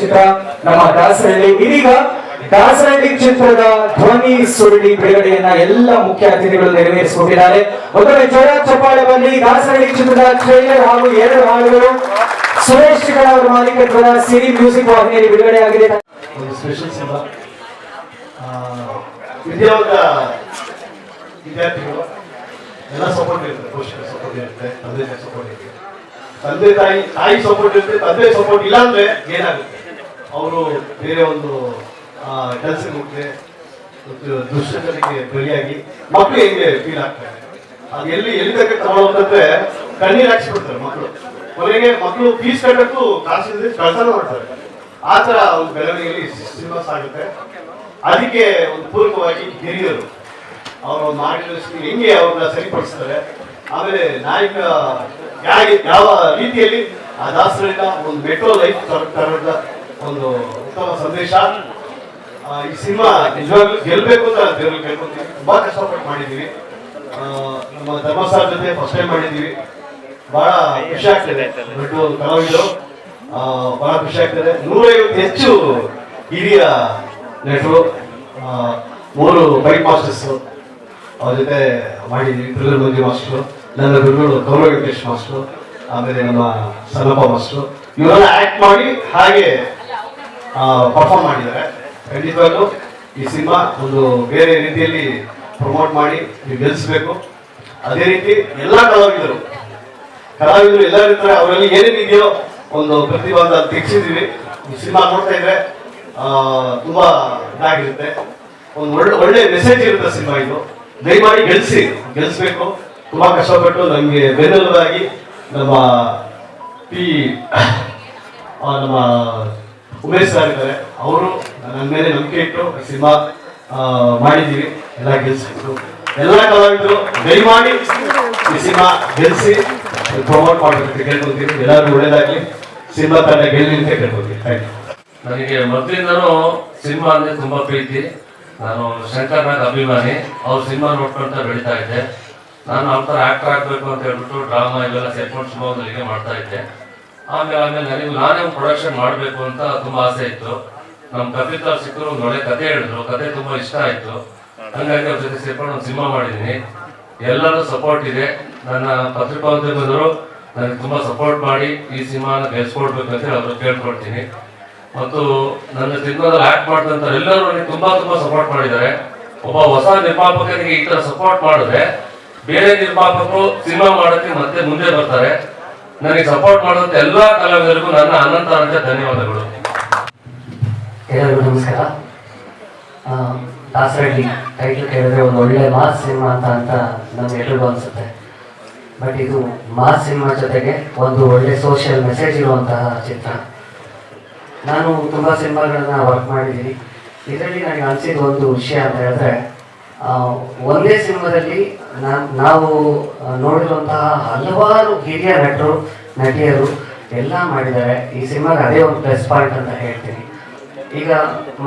ಚಿತ್ರ ನಮ್ಮ ದಾಸರಳ್ಳಿ ಇದೀಗ ದಾಸರಳ್ಳಿ ಚಿತ್ರದ ಧ್ವನಿ ಸುರುಳಿ ಬಿಡುಗಡೆಯನ್ನ ಎಲ್ಲ ಮುಖ್ಯ ಅತಿಥಿಗಳು ನೆರವೇರಿಸಿಕೊಂಡಿದ್ದಾರೆ ಒಂದೊಮ್ಮೆ ಜೋರ ಚಪ್ಪಾಳೆ ಬನ್ನಿ. ದಾಸರಳ್ಳಿ ಚಿತ್ರದ ಟ್ರೈಲರ್ ಹಾಗೂ ಎರಡು ಹಾಡುಗಳು ಸುರೇಶ್ ಶಿಖರ್ ಅವರ ಮಾಲೀಕತ್ವದ ಸಿರಿ ಮ್ಯೂಸಿಕ್ ವಾಹಿನಿಯಲ್ಲಿ ಬಿಡುಗಡೆ ಆಗಿದೆ ಎಲ್ಲ ಸಪೋರ್ಟ್ ಇರುತ್ತೆ. ಪೋಷಕರ ಸಪೋರ್ಟ್ ಇರುತ್ತೆ, ತಂದೆ ಸಪೋರ್ಟ್ ಇರುತ್ತೆ. ತಂದೆ ತಾಯಿ ತಾಯಿ ಸಪೋರ್ಟ್ ಇರುತ್ತೆ, ತಂದೆ ಸಪೋರ್ಟ್ ಇಲ್ಲ ಅಂದ್ರೆ ಏನಾಗುತ್ತೆ? ಅವರು ಬೇರೆ ಒಂದು ಕೆಲಸಕ್ಕೆ ಹೋಗ್ತಾರೆ ಮತ್ತು ದುಶ್ಚಟಗಳಿಗೆ ಬಲಿಯಾಗಿ ಮಕ್ಕಳು ಹೆಂಗೆ ಫೀಲ್ ಆಗ್ತಾರೆ ಅದು ಎಲ್ಲಿ ಎಲ್ಲಿ ತನಕ ತಗೊಳ್ಳೋದಂದ್ರೆ ಕಣ್ಣೀರು ಹಾಕ್ಸ್ಬಿಡ್ತಾರೆ ಮಕ್ಕಳು ಕೊನೆಗೆ ಮಕ್ಕಳು ಫೀಸ್ ಕಟ್ಟಕ್ಕೂ ಕಾಸಿಲ್ಲದೆ ಕಳ್ತನ ಮಾಡ್ತಾರೆ. ಆ ತರ ಒಂದು ಬೆಳವಣಿಗೆಯಲ್ಲಿ ಸಿನಿಮಾ ಆಗುತ್ತೆ ಅದಕ್ಕೆ ಒಂದು ಪೂರ್ವಕವಾಗಿ ಹಿರಿಯರು ಅವರು ಮಾರ್ಗದರ್ಶಿ ಹೆಂಗೆ ಅವ್ರನ್ನ ಸರಿಪಡಿಸ್ತಾರೆ. ಆಮೇಲೆ ನಾಯಕ ಯಾಕೆ ಯಾವ ರೀತಿಯಲ್ಲಿ ಆ ದಾಸರಿಂದ ಒಂದು ಮೆಟ್ರೋ ಲೈಫ್ ತರದ ಒಂದು ಉತ್ತಮ ಸಂದೇಶ ಈ ಸಿನಿಮಾ ನಿಜವಾಗ್ಲೂ ಗೆಲ್ಬೇಕು ಅಂತ ದೇವ್ರಲ್ಲಿ ಕೇಳ್ಕೊತೀವಿ. ತುಂಬಾ ಕಷ್ಟಪಟ್ಟು ಮಾಡಿದ್ದೀವಿ. ನಮ್ಮ ಧರ್ಮಸ್ಥಳ ಜೊತೆ ಫಸ್ಟ್ ಟೈಮ್ ಮಾಡಿದೀವಿ ಬಹಳ ಖುಷಿ ಆಗ್ತದೆ. ದೊಡ್ಡ ಕಲಾವಿದರು. ಬಹಳ ಖುಷಿ ಆಗ್ತದೆ. ನೂರೈವತ್ತು ಹೆಚ್ಚು ಹಿರಿಯ ನಟರು ಮೂರು ಬೈಕ್ ಮಾಸ್ಟರ್ಸ್ ಅವ್ರ ಜೊತೆ ಮಾಡಿದ್ದೀವಿ. ತ್ರಿಗರ್ ಮಂಜು ಮಾಸ್ಟರ್ ನನ್ನ ಗುರುಗಳು ಗೌರವ ವೆಂಕಟೇಶ್ ಮಾಸ್ಟರ್ ಆಮೇಲೆ ನಮ್ಮ ಸನ್ನಪ್ಪ ಮಾಸ್ಟರ್ ಇವರೆಲ್ಲ ಆಕ್ಟ್ ಮಾಡಿ ಹಾಗೆ ಪರ್ಫಾರ್ಮ್ ಮಾಡಿದ್ದಾರೆ. ಖಂಡಿತವಾಗ್ಲೂ ಈ ಸಿನಿಮಾ ಒಂದು ಬೇರೆ ರೀತಿಯಲ್ಲಿ ಪ್ರಮೋಟ್ ಮಾಡಿ ನೀವು ಗೆಲ್ಲಿಸ್ಬೇಕು ಅದೇ ರೀತಿ ಎಲ್ಲ ಕಲಾವಿದರು. ಕಲಾವಿದರು ಎಲ್ಲರೂ ಅವರಲ್ಲಿ ಏನೇನಿದೆಯೋ ಒಂದು ಪ್ರತಿಭಾ ಅಂತ ತೆಗ್ಸಿದೀವಿ ಈ ಸಿನಿಮಾ ನೋಡ್ತಾ ಇದ್ರೆ ತುಂಬ ಇದಾಗಿರುತ್ತೆ. ಒಂದು ಒಳ್ಳೆ ಒಳ್ಳೆ ಮೆಸೇಜ್ ಇರುತ್ತೆ ಸಿನಿಮಾ ಇದು. ದಯಮಾಡಿ ಗೆಲ್ಸಿ. ಗೆಲ್ಸ್ಬೇಕು. ತುಂಬಾ ಕಷ್ಟಪಟ್ಟು ನಮಗೆ ಬೆನ್ನೆಲುಬಾಗಿ ನಮ್ಮ ಆ, ನಮ್ಮ ಉಮೇಶ್ ಸರ್ ಇದ್ದಾರೆ. ಅವರು ನನ್ನ ಮೇಲೆ ನಂಬಿಕೆ ಇಟ್ಟು ಸಿನಿಮಾ ಮಾಡಿದ್ದೀವಿ. ಎಲ್ಲ ಗೆಲ್ಸಿದ್ರು ಎಲ್ಲ ಕಲಾವಿದರು, ದಯಮಾಡಿ ಈ ಸಿನಿಮಾ ಗೆಲ್ಸಿ ಪ್ರಮೋಟ್ ಮಾಡಬೇಕು ಕೇಳ್ಕೊತೀವಿ ಎಲ್ಲರಿಗೂ ಒಳ್ಳೇದಾಗಲಿ. ಸಿನಿಮಾ ತಂಡ ಗೆಲ್ಲಿ ಅಂತ ಕೇಳ್ಕೊತೀವಿ ಥ್ಯಾಂಕ್ ಯು ನನಗೆ ಮೊದಲಿಂದನೂ ಸಿನಿಮಾ ಅಂದರೆ ತುಂಬ ಪ್ರೀತಿ. ನಾನು ಶಂಕರ್ನಾಗ್ ಅಭಿಮಾನಿ. ಅವ್ರ ಸಿನಿಮಾ ನೋಡ್ಕೊಂತ ಬೆಳೀತಾ ಇದ್ದೆ. ನಾನು ಅವ್ರ ಥರ ಆಕ್ಟರ್ ಆಗಬೇಕು ಅಂತ ಹೇಳ್ಬಿಟ್ಟು ಡ್ರಾಮಾ ಇವೆಲ್ಲ ಸೆಟ್ಮೋಟ್ ಹೀಗೆ ಮಾಡ್ತಾ ಇದ್ದೆ. ಆಮೇಲೆ ಆಮೇಲೆ ನನಗೆ ನಾನೇ ಪ್ರೊಡಕ್ಷನ್ ಮಾಡಬೇಕು ಅಂತ ತುಂಬಾ ಆಸೆ ಇತ್ತು. ನಮ್ಮ ಕಪಿತ್ ಅವ್ರು ಸಿಕ್ಕರು ಒಂದು ಒಳ್ಳೆ ಕತೆ ಹೇಳಿದ್ರು. ಕತೆ ತುಂಬಾ ಇಷ್ಟ ಆಯ್ತು. ಹಂಗಾಗಿ ಅವ್ರ ಜೊತೆ ಸೇರ್ಕೊಂಡು ಒಂದು ಸಿನಿಮಾ ಮಾಡಿದ್ದೀನಿ ಎಲ್ಲರೂ ಸಪೋರ್ಟ್ ಇದೆ. ನನ್ನ ಪತ್ರಿಕೋದ್ಯಮದವರು ನನಗೆ ತುಂಬಾ ಸಪೋರ್ಟ್ ಮಾಡಿ ಈ ಸಿನಿಮಾನ ಗೆಲ್ಸ್ಕೊಡ್ಬೇಕು ಅಂತ ಹೇಳಿ ಅವ್ರು ಕೇಳ್ಕೊಡ್ತೀನಿ. ಮತ್ತು ನನ್ನ ಸಿನಿಮಾದಲ್ಲಿ ಆಕ್ಟ್ ಮಾಡಿದಂತ ಎಲ್ಲರೂ ನನಗೆ ತುಂಬಾ ತುಂಬಾ ಸಪೋರ್ಟ್ ಮಾಡಿದ್ದಾರೆ. ಒಬ್ಬ ಹೊಸ ನಿರ್ಮಾಪಕರಿಗೆ ಈ ತರ ಸಪೋರ್ಟ್ ಮಾಡಿದ್ರೆ ಬೇರೆ ನಿರ್ಮಾಪಕರು ಸಿನಿಮಾ ಮಾಡೋಕ್ಕೆ ಮತ್ತೆ ಮುಂದೆ ಬರ್ತಾರೆ. ನನಗೆ ಸಪೋರ್ಟ್ ಮಾಡುವಂತ ಎಲ್ಲಾ ಕಲಾವಿದರಿಗೂ ನನ್ನ ಅನಂತ ಅನಂತ ಧನ್ಯವಾದಗಳು. ಎಲ್ಲರಿಗೂ ನಮಸ್ಕಾರ. ದಾಸರಳ್ಳಿ ಟೈಟಲ್ ಕೇಳಿದ್ರೆ ಒಂದು ಒಳ್ಳೆ ಮಾಸ್ ಸಿನಿಮಾ ಅಂತ ಅಂತ ಎಲ್ಲರೂ ಅನ್ಸುತ್ತೆ. ಬಟ್ ಇದು ಮಾಸ್ ಸಿನಿಮಾ ಜೊತೆಗೆ ಒಂದು ಒಳ್ಳೆ ಸೋಷಿಯಲ್ ಮೆಸೇಜ್ ಇರುವಂತಹ ಚಿತ್ರ. ನಾನು ತುಂಬ ಸಿನಿಮಾಗಳನ್ನ ವರ್ಕ್ ಮಾಡಿದ್ದೀನಿ. ಇದರಲ್ಲಿ ನನಗೆ ಅನಿಸಿದ ಒಂದು ವಿಷಯ ಅಂತ ಹೇಳಿದ್ರೆ ಒಂದೇ ಸಿನಿಮಾದಲ್ಲಿ ನಾವು ನೋಡಿರುವಂತಹ ಹಲವಾರು ಹಿರಿಯ ನಟರು, ನಟಿಯರು ಎಲ್ಲ ಮಾಡಿದ್ದಾರೆ. ಈ ಸಿನಿಮಾಗೆ ಅದೇ ಒಂದು ಪ್ಲಸ್ ಪಾಯಿಂಟ್ ಅಂತ ಹೇಳ್ತೀನಿ. ಈಗ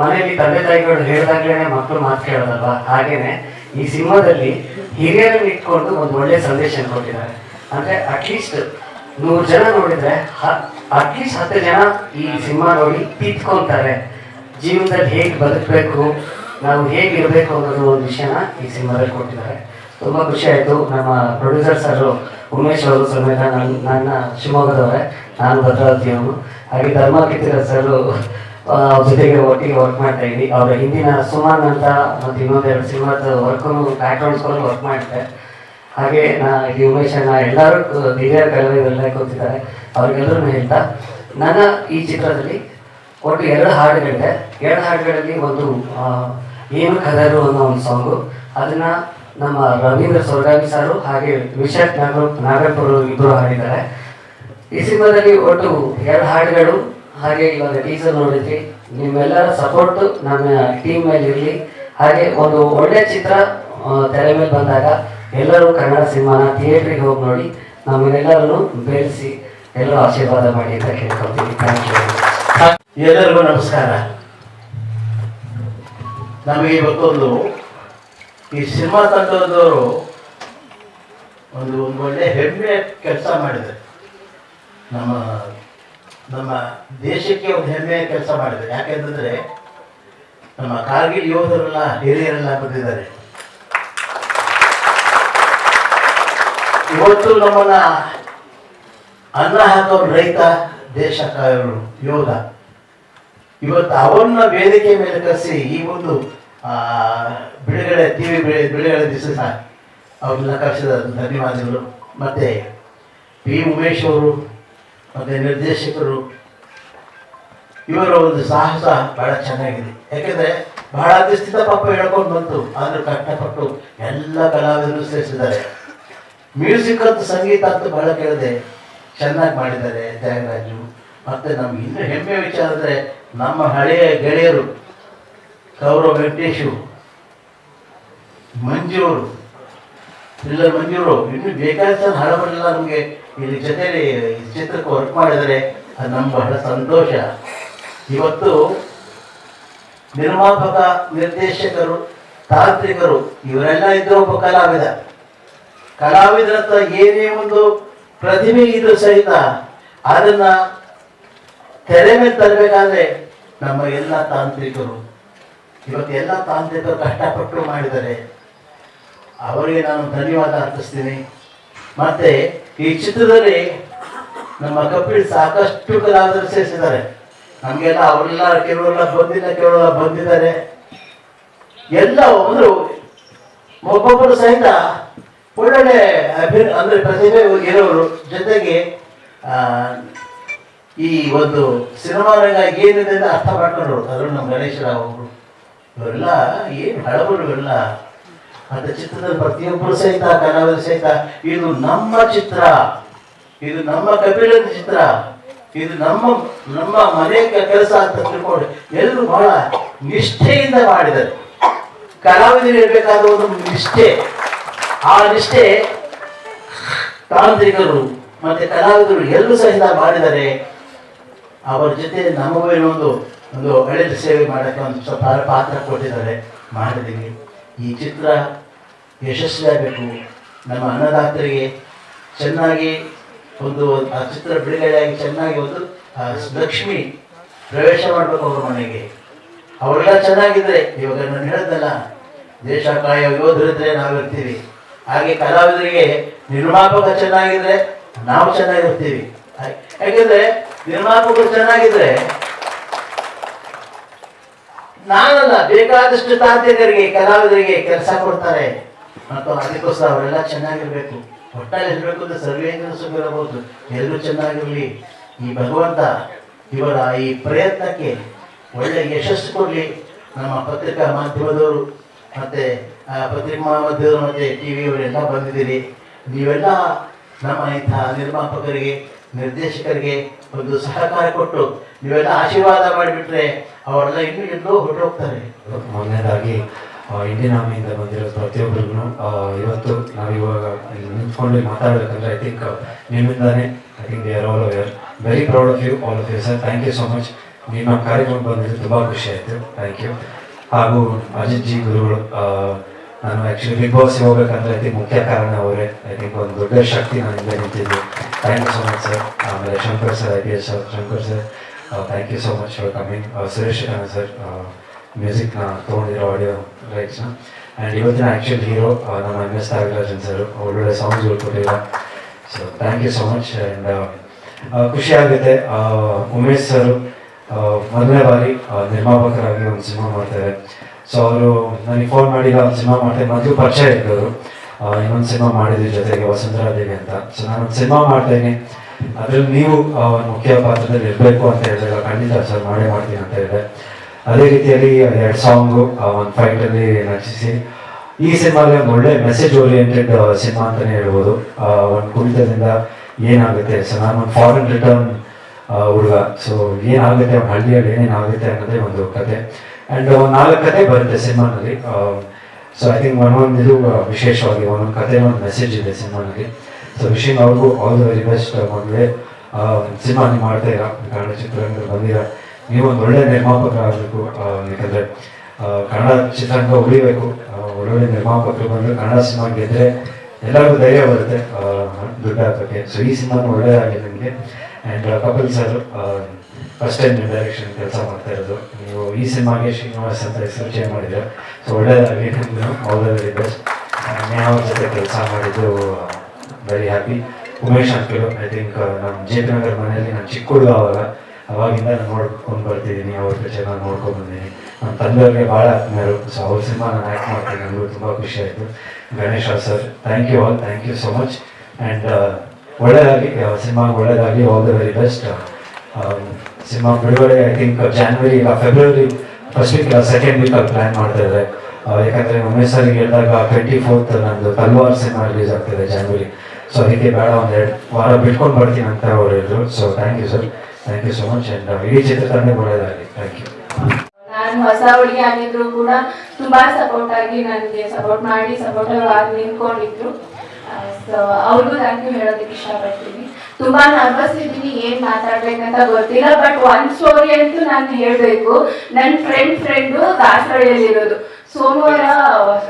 ಮನೆಯಲ್ಲಿ ತಂದೆ ತಾಯಿಗಳು ಹೇಳಿದಾಗ್ಲೇ ಮಕ್ಕಳು ಮಾತು ಕೇಳೋದಲ್ವಾ? ಹಾಗೇನೆ ಈ ಸಿನಿಮಾದಲ್ಲಿ ಹಿರಿಯರನ್ನು ಇಟ್ಕೊಂಡು ಒಂದು ಒಳ್ಳೆ ಸಂದೇಶ ಕೊಟ್ಟಿದ್ದಾರೆ. ಅಂದ್ರೆ ಅಟ್ಲೀಸ್ಟ್ ನೂರು ಜನ ನೋಡಿದ್ರೆ ಅಟ್ಲೀಸ್ಟ್ ಹತ್ತು ಜನ ಈ ಸಿನಿಮಾ ನೋಡಿ ತಿತ್ಕೊಂತಾರೆ. ಜೀವನದಲ್ಲಿ ಹೇಗೆ ಬದುಕಬೇಕು, ನಾವು ಹೇಗಿರಬೇಕು ಅನ್ನೋದು ಒಂದು ವಿಷಯನ ಈ ಸಿನಿಮಾದಲ್ಲಿ ಕೊಟ್ಟಿದ್ದಾರೆ. ತುಂಬಾ ಖುಷಿ ಆಯ್ತು. ನಮ್ಮ ಪ್ರೊಡ್ಯೂಸರ್ ಸರ್ ಉಮೇಶ್ ಅವರು ಸಮೇತ ನನ್ನ ನನ್ನ ಶಿವಮೊಗ್ಗದವರೇ. ನಾನು ಭದ್ರಾವತಿಯವನು ಹಾಗೆ ಧರ್ಮ ಕಿತ್ತಿರ ಸರ್ ಅವ್ರ ಜೊತೆಗೆ ಒಟ್ಟಿಗೆ ವರ್ಕ್ ಮಾಡ್ತಾ ಇದ್ದೀನಿ. ಅವರ ಹಿಂದಿನ ಸುಮಾನ್ ಅಂತ ಮತ್ತು ಇನ್ನೊಂದೆರಡು ಸಿನಿಮಾದ ವರ್ಕು ಬ್ಯಾಕ್ಗ್ರೌಂಡ್ಸ್ಗಳು ವರ್ಕ್ ಮಾಡಿದ್ದೆ ಹಾಗೆ ನಾ ಇಲ್ಲಿ ಉಮೇಶ್ ಅಣ್ಣ ಎಲ್ಲರೂ ಹಿರಿಯ ಕಲಾವಿದರೆಲ್ಲ ಕೂತಿದ್ದಾರೆ. ಅವ್ರಿಗೆಲ್ಲರೂ ಹೇಳ್ತಾ, ನನ್ನ ಈ ಚಿತ್ರದಲ್ಲಿ ಒಟ್ಟು ಎರಡು ಹಾಡುಗಳಿದೆ. ಎರಡು ಹಾಡುಗಳಲ್ಲಿ ಒಂದು ಏನು ಕದರು ಅನ್ನೋ ಒಂದು ಸಾಂಗು ಅದನ್ನ ನಮ್ಮ ರವೀಂದ್ರ ಸೊರಗಾವಿ ಸಾರು ಹಾಗೆ ವಿಶಾಖ್ ನಾಗರ ನಾಗಪ್ಪರು ಇಬ್ಬರು ಹಾಡಿದ್ದಾರೆ. ಈ ಸಿನಿಮಾದಲ್ಲಿ ಒಟ್ಟು ಎರಡು ಹಾಡುಗಳು, ಹಾಗೆ ಇವಾಗ ಟೀಸರ್ ನೋಡಿದ್ವಿ ನಿಮ್ಮೆಲ್ಲರ ಸಪೋರ್ಟ್ ನಮ್ಮ ಟೀಮ್ ಮೇಲೆ ಇರಲಿ. ಹಾಗೆ ಒಂದು ಒಳ್ಳೆ ಚಿತ್ರ ತೆರೆ ಮೇಲೆ ಬಂದಾಗ ಎಲ್ಲರೂ ಕನ್ನಡ ಸಿನಿಮಾನ ಥಿಯೇಟ್ರಿಗೆ ಹೋಗಿ ನೋಡಿ ನಮ್ಮನ್ನೆಲ್ಲರನ್ನು ಬೆಳೆಸಿ ಎಲ್ಲರೂ ಆಶೀರ್ವಾದ ಮಾಡಿ ಅಂತ ಕೇಳ್ಕೊಳ್ತೀನಿ. ಥ್ಯಾಂಕ್ ಯು ಎಲ್ಲರಿಗೂ ನಮಸ್ಕಾರ. ನಮಗೆ ಇವತ್ತೊಂದು ಈ ಸಿನಿಮಾ ತಂಡದವರು ಒಂದು ಒಂದು ಒಳ್ಳೆ ಹೆಮ್ಮೆ ಕೆಲಸ ಮಾಡಿದ್ದಾರೆ ನಮ್ಮ ನಮ್ಮ ದೇಶಕ್ಕೆ ಒಂದು ಹೆಮ್ಮೆಯ ಕೆಲಸ ಮಾಡಿದ್ದಾರೆ ಯಾಕೆಂತಂದ್ರೆ ನಮ್ಮ ಕಾರ್ಗಿಲ್ ಯೋಧರೆಲ್ಲ ಹಿರಿಯರೆಲ್ಲ ಬಂದಿದ್ದಾರೆ. ಇವತ್ತು ನಮ್ಮನ್ನ ಅನ್ನ ಹಾಕೋರು ರೈತ, ದೇಶ ಯೋಧ. ಇವತ್ತು ಅವನ್ನ ವೇದಿಕೆ ಮೇಲೆ ಕರೆಸಿ ಈ ಒಂದು ಆ, ವಿ ಟಿವಿ ಬಿಡುಗಡೆ ದಿವಸ ಅವ್ರನ್ನ ಕರೆಸಿದ ಧನ್ಯವಾದಗಳು. ಮತ್ತೆ ಪಿ. ಉಮೇಶ್ ಅವರು ಮತ್ತೆ ನಿರ್ದೇಶಕರು ಇವರ ಒಂದು ಸಾಹಸ ಬಹಳ ಚೆನ್ನಾಗಿದೆ. ಯಾಕೆಂದರೆ ಬಹಳ ದಿವಸದಿಂದ ಪಾಪ ಹೇಳ್ಕೊಂಡು ಬಂತು. ಆದರೂ ಕಷ್ಟಪಟ್ಟು ಎಲ್ಲ ಕಲಾವಿದರು ಸೇರಿಸಿದ್ದಾರೆ. ಮ್ಯೂಸಿಕ್ ಅಂತ ಸಂಗೀತ ಅಂತ ಬಹಳ ಕೇಳಿದೆ. ಚೆನ್ನಾಗಿ ಮಾಡಿದ್ದಾರೆ ತ್ಯಾಗರಾಜು. ಮತ್ತು ನಮ್ಗೆ ಇನ್ನೂ ಹೆಮ್ಮೆ ವಿಚಾರ ಅಂದರೆ ನಮ್ಮ ಹಳೆಯ ಗೆಳೆಯರು ಕೌರವ್ ವೆಂಕಟೇಶು ಮಂಜೂರು ಇಲ್ಲ ಮಂಜೂರು, ಇನ್ನು ಬೇಕಾದ ಬರಲಿಲ್ಲ ನಮಗೆ. ಇಲ್ಲಿ ಜೊತೆಲಿ ಈ ಚಿತ್ರಕ್ಕೆ ವರ್ಕ್ ಮಾಡಿದರೆ ಅದು ನಮ್ಮ ಬಹಳ ಸಂತೋಷ. ಇವತ್ತು ನಿರ್ಮಾಪಕ, ನಿರ್ದೇಶಕರು, ತಾಂತ್ರಿಕರು, ಇವರೆಲ್ಲ ಇದ್ದರೂ ಒಬ್ಬ ಕಲಾವಿದ. ಕಲಾವಿದರತ್ತ ಏನೇ ಒಂದು ಪ್ರತಿಮೆ ಇದ್ರೂ ಸಹಿತ ಅದನ್ನ ತೆರೆ ಮೇಲೆ ತರಬೇಕಾದ್ರೆ ನಮ್ಮ ಎಲ್ಲ ತಾಂತ್ರಿಕರು ಇವತ್ತು ಎಲ್ಲ ತಾಂತ್ರಿಕರು ಕಷ್ಟಪಟ್ಟು ಮಾಡಿದರೆ ಅವರಿಗೆ ನಾನು ಧನ್ಯವಾದ ಅರ್ಪಿಸ್ತೀನಿ. ಮತ್ತೆ ಈ ಚಿತ್ರದಲ್ಲಿ ನಮ್ಮ ಕಪಿಲ್ ಸಾಕಷ್ಟು ಕಲಾವಿದರು ಸೇರಿಸಿದ್ದಾರೆ. ನಮಗೆಲ್ಲ ಅವರೆಲ್ಲ ಕೆಲವರೆಲ್ಲ ಬಂದಿಲ್ಲ ಕೆಲವೆಲ್ಲ ಬಂದಿದ್ದಾರೆ. ಎಲ್ಲ ಒಬ್ಬರು ಒಬ್ಬೊಬ್ಬರು ಸಹಿತ ಒಳ್ಳೊಳ್ಳೆ ಅಭಿ, ಅಂದರೆ ಪ್ರತಿಭೆ ಇರೋರು. ಜೊತೆಗೆ ಈ ಒಂದು ಸಿನಿಮಾ ರಂಗ ಏನಿದೆ ಅಂತ ಅರ್ಥ ಮಾಡ್ಕೊಂಡ್ರು. ಅದ್ರು ನಮ್ಮ ಗಣೇಶ ರಾವ್ ಅವರು ಇವರೆಲ್ಲ ಏನು ಹಳಬರು ಇವೆಲ್ಲ ಅಂತ ಚಿತ್ರದ ಪ್ರತಿಯೊಬ್ಬರು ಸಹಿತ, ಕಲಾವಿದರು ಸಹಿತ, ಇದು ನಮ್ಮ ಚಿತ್ರ. ಇದು ನಮ್ಮ ಕಪಿಲದ ಚಿತ್ರ. ಇದು ನಮ್ಮ ನಮ್ಮ ಮನೆ ಕೆಲಸ ಅಂತ ತಿಳ್ಕೊಂಡು ಎಲ್ಲರೂ ಬಹಳ ನಿಷ್ಠೆಯಿಂದ ಮಾಡಿದ್ದಾರೆ ಕಲಾವಿದರು ಇರಬೇಕಾದ ಒಂದು ನಿಷ್ಠೆ. ಆ ನಿಷ್ಠೆ ತಾಂತ್ರಿಕರು ಮತ್ತೆ ಕಲಾವಿದರು ಎಲ್ಲರೂ ಸಹಿತ ಮಾಡಿದ್ದಾರೆ ಅವರ ಜೊತೆ ನಮಗೂ ಏನೋ ಒಂದು ಒಳ್ಳೆಯ ಸೇವೆ ಮಾಡೋಕ್ಕೆ ಒಂದು ಸ್ವಲ್ಪ ಪಾತ್ರ ಕೊಟ್ಟಿದ್ದಾರೆ. ಮಾಡಿದ್ದೀನಿ ಈ ಚಿತ್ರ ಯಶಸ್ವಿಯಾಗಬೇಕು. ನಮ್ಮ ಅನ್ನದಾತರಿಗೆ ಚೆನ್ನಾಗಿ ಒಂದು ಆ ಚಿತ್ರ ಬಿಡುಗಡೆಯಾಗಿ ಚೆನ್ನಾಗಿ ಒಂದು ಲಕ್ಷ್ಮಿ ಪ್ರವೇಶ ಮಾಡಬೇಕು ಅವ್ರ ಮನೆಗೆ. ಅವರೆಲ್ಲ ಚೆನ್ನಾಗಿದ್ರೆ, ಇವಾಗ ನಾನು ಹೇಳಿದ್ನಲ್ಲ ದೇಶ ಕಾಯೋ ಯೋಧರಿದ್ರೆ ನಾವಿರ್ತೀವಿ. ಹಾಗೆ ಕಲಾವಿದರಿಗೆ ನಿರ್ಮಾಪಕ ಚೆನ್ನಾಗಿದ್ರೆ ನಾವು ಚೆನ್ನಾಗಿರ್ತೀವಿ. ಯಾಕೆಂದ್ರೆ ನಿರ್ಮಾಪಕರು ಚೆನ್ನಾಗಿದ್ರೆ ನಾನಲ್ಲ, ಬೇಕಾದಷ್ಟು ತಾಂತ್ರಿಕರಿಗೆ, ಕಲಾವಿದರಿಗೆ ಕೆಲಸ ಕೊಡ್ತಾರೆ. ಮತ್ತು ಅದಕ್ಕೋಸ್ಕರ ಅವರೆಲ್ಲ ಚೆನ್ನಾಗಿರ್ಬೇಕು. ಒಟ್ಟಾರೆ ಇರಬೇಕು ಅಂದ್ರೆ ಸರ್ವೇಂದ್ರ ಸುಖಿರಬಹುದು ಎಲ್ಲರೂ ಚೆನ್ನಾಗಿರ್ಲಿ. ಈ ಭಗವಂತ ಇವರ ಈ ಪ್ರಯತ್ನಕ್ಕೆ ಒಳ್ಳೆ ಯಶಸ್ಸು ಕೊಡಲಿ. ನಮ್ಮ ಪತ್ರಿಕಾ ಮಾಧ್ಯಮದವರು ಮತ್ತೆ ಪತ್ರಿಕಾ ಮಾಧ್ಯಮದವರು ಮತ್ತೆ ಟಿ ವಿಯವರೆಲ್ಲ ಬಂದಿದ್ದೀರಿ. ನೀವೆಲ್ಲ ನಮ್ಮ ಇಂಥ ನಿರ್ಮಾಪಕರಿಗೆ, ನಿರ್ದೇಶಕರಿಗೆ ಒಂದು ಸಹಕಾರ ಕೊಟ್ಟು ನೀವೆಲ್ಲ ಆಶೀರ್ವಾದ ಮಾಡಿಬಿಟ್ರೆ ಅವರೆಲ್ಲ ಇನ್ನೂ ಎಲ್ಲೋ ಹೊರಟೋಗ್ತಾರೆ ಮೊದಲನೇದಾಗಿ ಇಂಡಿಯನ್ ಆರ್ಮಿಯಿಂದ ಬಂದಿರೋ ಪ್ರತಿಯೊಬ್ಬರಿಗೂ ಇವತ್ತು ನಾವು ಇವಾಗ ನಿಂತ್ಕೊಂಡು ಮಾತಾಡಬೇಕಂದ್ರೆ I think ನಿಮ್ಮಿಂದಾನೇ I think are all aware very proud of you all of you sir thank you so much ನಿಮ್ಮ ಕಾರ್ಯಕ್ರಮ ಬಂದಿದ್ದು ತುಂಬ ಖುಷಿ ಆಯಿತು. ಥ್ಯಾಂಕ್ ಯು ಹಾಗೂ ಅಜಿತ್ ಜಿ ಗುರುಗಳು ನಾನು ಆ್ಯಕ್ಚುಲಿ ಬಿಗ್ ಬಾಸ್ ಹೋಗ್ಬೇಕಂದ್ರೆ ಐ ಥಿಂಕ್ ಮುಖ್ಯ ಕಾರಣ ಅವರೇ. ಐ ತಿಂಕ್ ಒಂದು ದೊಡ್ಡ ಶಕ್ತಿ ನಾನು ಹಿಂದೆ ನಿಂತಿದ್ದು thank you so much sir ಆಮೇಲೆ Shankar sir I P S sir Shankar sir thank you so much for coming Suresh sir ಮ್ಯೂಸಿಕ್ನ ತೊಗೊಂಡಿರೋ ಆಡಿಯೋ ರೈಟ್ಸ್ನ ಆ್ಯಂಡ್ ಇವತ್ತಿನ ಆ್ಯಕ್ಚುಲ್ ಹೀರೋ ನಮ್ಮ ಎಂ ಎಸ್ ನಾಗರಾಜನ್ ಸರ್ ಒಳ್ಳೊಳ್ಳೆ ಸಾಂಗ್ಸ್ ಕೊಟ್ಟಿಲ್ಲ so thank you so much and ಖುಷಿ ಆಗುತ್ತೆ. ಆ, ಉಮೇಶ್ ಸರ್ ಮೊದಲನೇ ಬಾರಿ ನಿರ್ಮಾಪಕರಾಗಿ ಒಂದು ಸಿನಿಮಾ ಮಾಡ್ತಾರೆ. ಸೊ ಅವರು ನನಗೆ ಫೋನ್ ಮಾಡಿ ಒಂದು ಸಿನಿಮಾ ಮಾಡ್ತಾರೆ ಮೊದಲು ಪರಿಚಯ ಇದ್ದವರು. ಇನ್ನೊಂದು ಸಿನಿಮಾ ಮಾಡಿದ್ರು ಜೊತೆಗೆ ವಸುಂಧರಾ ದೇವಿ ಅಂತ. ಸೊ ನಾನು ಒಂದು ಸಿನಿಮಾ ಮಾಡ್ತೇನೆ. ಅದ್ರಲ್ಲಿ ನೀವು ಮುಖ್ಯ ಪಾತ್ರದಲ್ಲಿ ಇರಬೇಕು ಅಂತ ಹೇಳಿದಾಗ ಖಂಡಿತ ಸರ್ ಮಾಡೇ ಮಾಡ್ತೀನಿ ಅಂತ ಹೇಳಿದೆ. ಅದೇ ರೀತಿಯಲ್ಲಿ, ಎರಡು ಸಾಂಗು ಒಂದು ಫೈಟಲ್ಲಿ ರಚಿಸಿ ಈ ಸಿನಿಮಾಗೆ ಒಂದು ಒಳ್ಳೆ ಮೆಸೇಜ್ ಓರಿಯೆಂಟೆಡ್ ಸಿನಿಮಾ ಅಂತಲೇ ಹೇಳ್ಬೋದು. ಒಂದು ಕುಣಿತದಿಂದ ಏನಾಗುತ್ತೆ? ಸೊ ನಾನು ಒಂದು ಫಾರಿನ್ ರಿಟರ್ನ್ ಹುಡುಗ. ಸೊ ಏನಾಗುತ್ತೆ? ಒಂದು ಹಳ್ಳಿಯಲ್ಲಿ ಏನೇನಾಗುತ್ತೆ ಅನ್ನೋದೇ ಒಂದು ಕತೆ. ಆ್ಯಂಡ್ ಒಂದು ನಾಲ್ಕು ಕತೆ ಬರುತ್ತೆ ಸಿನಿಮಾನಲ್ಲಿ ಸೊ ಐ ಥಿಂಕ್ ಒಂದೊಂದು ಇದು ವಿಶೇಷವಾಗಿ ಒಂದೊಂದು ಕತೆ, ಒಂದು ಮೆಸೇಜ್ ಇದೆ ಸಿನಿಮಾನಲ್ಲಿ ಸೊ ವಿಶಿಂಗ್ ಅವ್ರಿಗೂ ಆಲ್ ದ ವೆರಿ ಬೆಸ್ಟ್ ಮೊದಲೇ ಸಿನಿಮಾ ನೀವು ಮಾಡ್ತಾ ಕನ್ನಡ ಚಿತ್ರರಂಗ ಬಂದಿರ. ನೀವು ಒಂದು ಒಳ್ಳೆ ನಿರ್ಮಾಪಕರಾಗಬೇಕು ಯಾಕಂದರೆ ಕನ್ನಡ ಚಿತ್ರರಂಗ ಉಳಿಬೇಕು. ಒಳ್ಳೊಳ್ಳೆ ನಿರ್ಮಾಪಕರು ಬಂದು ಕನ್ನಡ ಸಿನಿಮಾ ಗೆದ್ದರೆ ಎಲ್ಲರಿಗೂ ಧೈರ್ಯ ಬರುತ್ತೆ ದುಡ್ಡು ಹಾಕೋಕ್ಕೆ ಸೊ ಈ ಸಿನಿಮಾನು ಒಳ್ಳೆಯದಾಗಿದೆ ನನಗೆ and Kapil sir first time ನಿಮ್ಮ ಡೈರೆಕ್ಷನ್ ಕೆಲಸ ಮಾಡ್ತಾ ಇರೋದು. ನೀವು ಈ ಸಿನಿಮಾಗೆ ಶ್ರೀನಿವಾಸ್ ಅಂತ ಹೆಸರು ಚೇಂಜ್ ಮಾಡಿದ್ರೆ. ಸೊ ಒಳ್ಳೆಯದಾಗಲಿ ನಿಮ್ಮದು ಆಲ್ ದ ವೆರಿ ಬೆಸ್ಟ್ ಅವ್ರ ಜೊತೆ ಕೆಲಸ ಮಾಡಿದ್ದು very happy Umesh uncle I think ನಮ್ಮ ಜೆ ಪಿ ನಗರ್ ಮನೆಯಲ್ಲಿ ನಾನು ಚಿಕ್ಕ ಹುಡುಗ ಅವಾಗ ಅವಾಗಿಂದ ನಾನು ನೋಡ್ಕೊಂಡು ಬರ್ತಿದ್ದೀನಿ. ಅವ್ರ ಚೆನ್ನಾಗಿ ನೋಡ್ಕೊಂಡು ಬಂದಿದ್ದೀನಿ. ನಮ್ಮ ತಂದೆಯವ್ರಿಗೆ ಭಾಳ ಆತ್ಮೀಯರು. ಸೊ ಅವ್ರ ಸಿನಿಮಾ ನಾನು ಆ್ಯಕ್ಟ್ ಮಾಡ್ತೀನಿ. ನನಗೂ ತುಂಬ ಖುಷಿ ಆಯಿತು. Ganesh sir thank you all thank you so much and ಒಳ್ಳೆಯದಾಗಿ ಸಿನಿಮಾಗೆ ಒಳ್ಳೆಯದಾಗಿ all the very best cinema ಬಿಡುಗಡೆ ಐ ಥಿಂಕ್ ಜಾನ್ವರಿ ಇಲ್ಲ ಫೆಬ್ರವರಿ ಫಸ್ಟ್ ವೀಕ್ ಇಲ್ಲ ಸೆಕೆಂಡ್ ವೀಕಲ್ಲಿ ಪ್ಲ್ಯಾನ್ ಮಾಡ್ತಾ ಇದ್ದಾರೆ. ಯಾಕಂದ್ರೆ ಉಮೇಶ್ ಸರ್ಗೆ ಹೇಳಿದಾಗ ಟ್ವೆಂಟಿ ಫೋರ್ತ್ ನಂದು ತಲ್ವಾರ್ ಸಿನಿಮಾ ರಿಲೀಸ್ ಆಗ್ತಿದೆ ಜಾನ್ವರಿ ಸೊ ಅದಕ್ಕೆ ಬೇಡ, ಒಂದು ಎರಡು ವಾರ ಬಿಟ್ಕೊಂಡು ಬರ್ತೀನಿ ಅಂತ ಅವ್ರು ಹೇಳಿದ್ರು. So thank you sir thank you so much and ಇಡೀ ಚಿತ್ರತಂಡ ಒಳ್ಳೆಯದಾಗಲಿ ಥ್ಯಾಂಕ್ ಯು ನಾನು ಹೊಸ ಹುಡುಗಿ ಆಗಿದ್ರು ಕೂಡ ತುಂಬಾ ಸಪೋರ್ಟ್ ಆಗಿ ನನಗೆ ಸಪೋರ್ಟ್ ಮಾಡಿ ಸಪೋರ್ಟ್ ಆಗಿ ನಿಂತ್ಕೊಂಡಿದ್ರು. ಸೊ ಅವ್ರಿಗೂ ಥ್ಯಾಂಕ್ ಯು ಹೇಳೋದಕ್ಕೆ ಇಷ್ಟಪಡ್ತೀನಿ. ತುಂಬಾ ನರ್ವಸ್ ಇದ್ದೀನಿ, ಏನ್ ಮಾತಾಡ್ಬೇಕಂತ ಗೊತ್ತಿಲ್ಲ ಬಟ್ ಒನ್ ಸ್ಟೋರಿ ಅಂತೂ ನಾನು ಹೇಳ್ಬೇಕು. ನನ್ನ ಫ್ರೆಂಡ್ ಫ್ರೆಂಡು ದಾಸರಳ್ಳಿಯಲ್ಲಿ ಇರೋದು ಸೋಮವಾರ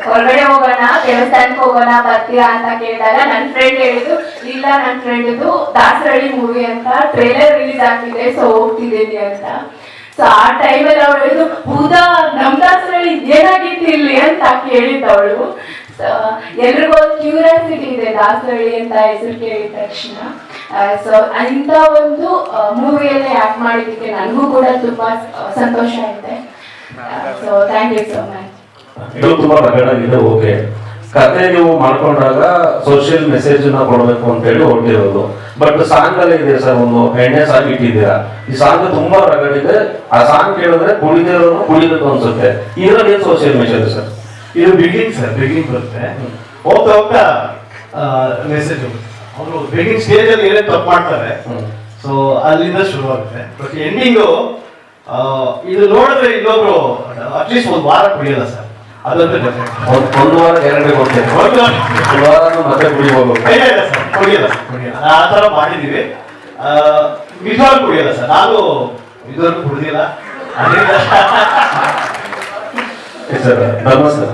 ಹೊರಗಡೆ ಹೋಗೋಣ, ದೇವಸ್ಥಾನಕ್ಕೆ ಹೋಗೋಣ, ಬರ್ತೀರಾ ಅಂತ ಕೇಳಿದಾಗ ನನ್ನ ಫ್ರೆಂಡ್ ಹೇಳಿದ್ರು ಇಲ್ಲ ನನ್ನ ಫ್ರೆಂಡ್ದು ದಾಸರಳ್ಳಿ ಮೂವಿ ಅಂತ ಟ್ರೇಲರ್ ರಿಲೀಸ್ ಆಗ್ತಿದೆ ಸೊ ಹೋಗ್ತಿದ್ದೀನಿ ಅಂತ. ಸೊ ಆ ಟೈಮಲ್ಲಿ ಅವಳು ಹೇಳಿದ್ರು, ಹೌದಾ, ನಮ್ ದಾಸರಳ್ಳಿ ಏನಾಗಿತ್ತು ಇಲ್ಲಿ ಅಂತ ಕೇಳಿದ್ದವಳು. ಅವಳು ಎಲ್ರಿಗೂ ಕ್ಯೂರಿಯಾಸಿಟಿ ಇದೆ ದಾಸರಳ್ಳಿ ಅಂತ ಹೆಸರು ಕೇಳಿದ ತಕ್ಷಣ. ಸೊ ಇಂಥ ಒಂದು ಮೂವಿಯಲ್ಲಿ ಆ್ಯಕ್ಟ್ ಮಾಡಿದ್ದಕ್ಕೆ ನನಗೂ ಕೂಡ ತುಂಬಾ ಸಂತೋಷ ಇದೆ so thank you so much ಇದು ತುಂಬಾ ರಗಡಾಗಿದೆ ಓಕೆ. ಕತೆ ನೀವು ಮಾಡ್ಕೊಂಡಾಗ ಸೋಷಿಯಲ್ ಮೆಸೇಜ್ ಕೊಡಬೇಕು ಕೊಡ್ಬೇಕು ಅಂತ ಹೇಳಿ ಹೊರಟಿರೋದು. ಬಟ್ ಸಾಂಗ್ ಅಲ್ಲಿ ಇದೆ ಸರ್ ಒಂದು ಎಣ್ಣೆ ಸಾಂಗ್ ಇಟ್ಟಿದ್ದೀರಾ. ಈ ಸಾಂಗ್ ತುಂಬಾ ರಗಡಿದೆ ಆ ಸಾಂಗ್ ಕೇಳಿದ್ರೆ ಕುಡಿದಿರೋನು ಕುಡಿಬೇಕು ಅನ್ಸುತ್ತೆ. ಇದ್ರಲ್ಲಿ ಏನ್ ಸೋಷಿಯಲ್ ಮೆಸೇಜ್ ಸರ್? ಇದು ಬಿಗಿನ್ ಸರ್ ಬಿಗಿನ್ ಬರುತ್ತೆ. ಹೋಗ್ತಾ ಹೋಗ್ತಾ ಮೆಸೇಜ್ ಹೋಗುತ್ತೆ ಅವರು ಬಿಗಿನಿಂಗ್ ಸ್ಟೇಜ್ ಅಲ್ಲಿ ಏನೇ ತಪ್ಪು ಮಾಡ್ತಾರೆ ಸೊ ಅಲ್ಲಿಂದ ಶುರು ಆಗುತ್ತೆ ಬಟ್ ಎಂಡಿಂಗು ಇದು ನೋಡಿದ್ರೆ ಇನ್ನೊಬ್ರು ಅಟ್ಲೀಸ್ಟ್ ಒಂದು ವಾರ ಕುಡಿಯಲ್ಲ ಸರ್. ಅದಂತೂ ಒಂದ್ ವಾರ ಕೊಡ್ತೇನೆ. ಒಂದು ವಾರ. ಮತ್ತೆ ಕುಡಿಬೋದು ಕುಡಿಯಲ್ಲ ಸರ್ ಕುಡಿಯಲ್ಲ ಆ ಥರ ಮಾಡಿದ್ದೀವಿ ನಿಜವಾಗ್ಲೂ ಕುಡಿಯಲ್ಲ ಸರ್. ನಾನು ಇದುವರೆಗೂ ಕುಡಿದಿಲ್ಲ. ಸರ್ ಧರ್ಮ ಸರ್.